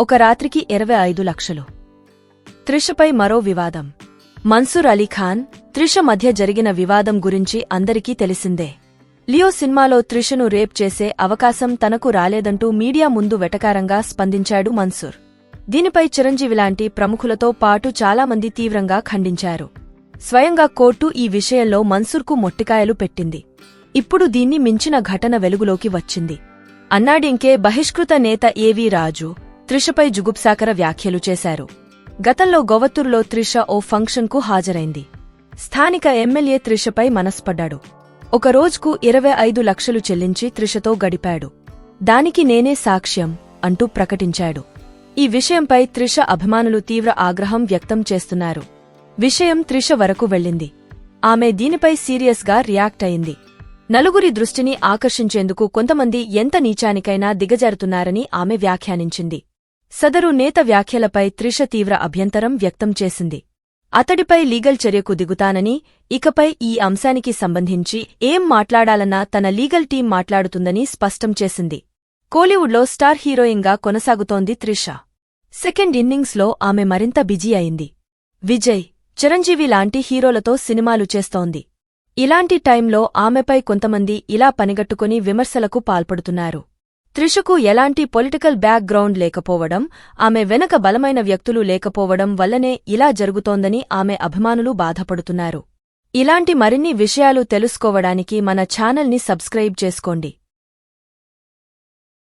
ఒక రాత్రికి ఇరవై ఐదు లక్షలు. త్రిషపై మరో వివాదం. మన్సూర్ అలీఖాన్ త్రిష మధ్య జరిగిన వివాదం గురించి అందరికీ తెలిసిందే. లియో సినిమాలో త్రిషను రేప్ చేసే అవకాశం తనకు రాలేదంటూ మీడియా ముందు వెటకారంగా స్పందించాడు మన్సూర్. దీనిపై చిరంజీవి లాంటి ప్రముఖులతో పాటు చాలామంది తీవ్రంగా ఖండించారు. స్వయంగా కోర్టు ఈ విషయంలో మన్సూర్కు మొట్టికాయలు పెట్టింది. ఇప్పుడు దీన్ని మించిన ఘటన వెలుగులోకి వచ్చింది. అన్నాడింకే బహిష్కృత నేత ఏవీ రాజు త్రిషపై జుగుప్సాకర వ్యాఖ్యలు చేశారు. గతంలో గొవత్తూరులో త్రిష ఓ ఫంక్షన్కు హాజరైంది. స్థానిక ఎమ్మెల్యే త్రిషపై మనస్పడ్డాడు. ఒక రోజుకు ఇరవై ఐదు లక్షలు చెల్లించి త్రిషతో గడిపాడు. దానికి నేనే సాక్ష్యం అంటూ ప్రకటించాడు. ఈ విషయంపై త్రిష అభిమానులు తీవ్ర ఆగ్రహం వ్యక్తం చేస్తున్నారు. విషయం త్రిష వరకు వెళ్ళింది. ఆమె దీనిపై సీరియస్గా రియాక్ట్ అయింది. నలుగురి దృష్టిని ఆకర్షించేందుకు కొంతమంది ఎంత నీచానికైనా దిగజారుతున్నారని ఆమె వ్యాఖ్యానించింది. సదరు నేత వ్యాఖ్యలపై త్రిష తీవ్ర అభ్యంతరం వ్యక్తం చేసింది. అతడిపై లీగల్ చర్యకు దిగుతానని ఇకపై ఈ అంశానికి సంబంధించి ఏం మాట్లాడాలన్నా తన లీగల్ టీం మాట్లాడుతుందని స్పష్టం చేసింది. కోలీవుడ్లో స్టార్ హీరోయిన్గా కొనసాగుతోంది త్రిష. సెకండ్ ఇన్నింగ్స్లో ఆమె మరింత బిజీ అయింది. విజయ్ చిరంజీవి లాంటి హీరోలతో సినిమాలు చేస్తోంది. ఇలాంటి టైంలో ఆమెపై కొంతమంది ఇలా పనిగట్టుకుని విమర్శలకు పాల్పడుతున్నారు. త్రిషకు ఎలాంటి పొలిటికల్ బ్యాక్ గ్రౌండ్ లేకపోవడం ఆమె వెనక బలమైన వ్యక్తులు లేకపోవడం వల్లనే ఇలా జరుగుతోందని ఆమె అభిమానులు బాధపడుతున్నారు. ఇలాంటి మరిన్ని విషయాలు తెలుసుకోవడానికి మన ఛానల్ని సబ్స్క్రైబ్ చేసుకోండి.